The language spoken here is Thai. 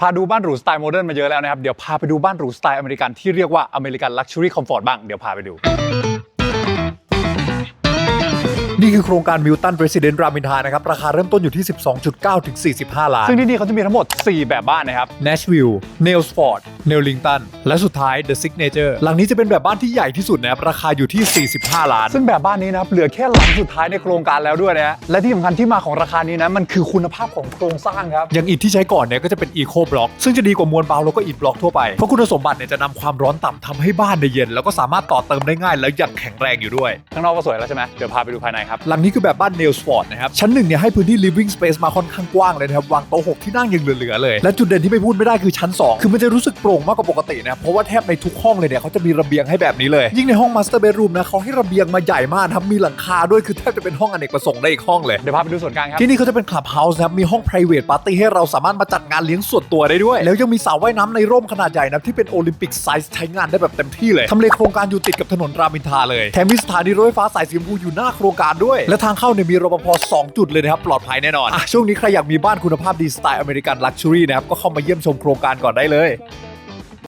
พาดูบ้านหรูสไตล์โมเดิร์นมาเยอะแล้วนะครับ เดี๋ยวพาไปดูบ้านหรูสไตล์อเมริกันที่เรียกว่าอเมริกันลักชัวรี่คอมฟอร์ตบ้าง เดี๋ยวพาไปดู นี่คือโครงการมิลตันเรสซิเดนต์รามินทานะครับ ราคาเริ่มต้นอยู่ที่ 12.9 ถึง 45 ล้าน ซึ่งที่นี่เขาจะมีทั้งหมด 4 แบบบ้านนะครับ Nashville Nailsford Nellington และสุดท้าย The Signature หลังนี้จะเป็นแบบบ้านที่ใหญ่ที่สุดนะครับราคาอยู่ที่ 45 ล้าน ซึ่งแบบบ้านนี้นะครับเหลือแค่หลังสุดท้ายในโครงการแล้วด้วยนะฮะและที่สำคัญที่มาของราคานี้นะมันคือคุณภาพของโครงสร้างครับอย่างอิฐที่ใช้ก่อนเนี่ยก็จะเป็น Eco Block ซึ่งจะดีกว่ามวลเบาแล้วก็อิฐบล็อกทั่วไปเพราะคุณสมบัติเนี่ยจะนำความร้อนต่ำทำให้บ้านเนี่ยเย็น แล้วก็สามารถต่อเติมได้ง่าย แล้วยังแข็งแรงอยู่ด้วยข้างนอกก็สวยแล้วใช่ไหมเดี๋ยวพาไปดูภายในครับหลังนี้คือแบบบ้าน Nailsford นะครับ ชั้นหนึ่งเนี่ยให้พื้นที่ living space มาค่อนข้างกว้างเลยนะครับ วางโต๊ะหกที่นั่งยังเหลือๆเลย และจุดเด่นที่ไม่พูดไม่ได้คือชั้น 2 คือมันจะรู้สึกโปร่งมากกว่าปกตินะครับเพราะว่าแทบในทุกห้องเลยเนี่ยเขาจะมีระเบียงให้แบบนี้เลย ยิ่งในห้อง master bedroom นะเขาให้ระเบียงมาใหญ่มากครับมีหลังคาด้วยคือแทบจะเป็นห้องอเนกประสงค์ได้อีกห้องเลยเดี๋ยวพาไปดูส่วนกลางครับที่นี่เขาจะเป็น clubhouse นะครับมีห้อง private party ให้เราสามารถมาจัดงานเลี้ยงส่วนตัวได้ด้วย แล้วยังมีสระว่ายน้ำในร่มขนาดใหญ่นะที่เป็นโอลิมปิกไซส์ใช้งานได้แบบเต็มที่เลยทำเลโครงการอยู่ติดกับถนนรามอินทราเลยแถมมีสถานีรถไฟฟ้าสายสีชมพูอยู่หน้าโครงการด้วย และทางเข้าเนี่ยมีรปภ2จุดเลยนะครับ ปลอดภัยแน่นอนอะช่วงนี้ใครอยากมีบ้านคุณภาพดีสไตล์อเมริกันลักชัวรี่นะครับก็เข้ามาเยี่ยมชมโครงการก่อนได้เลย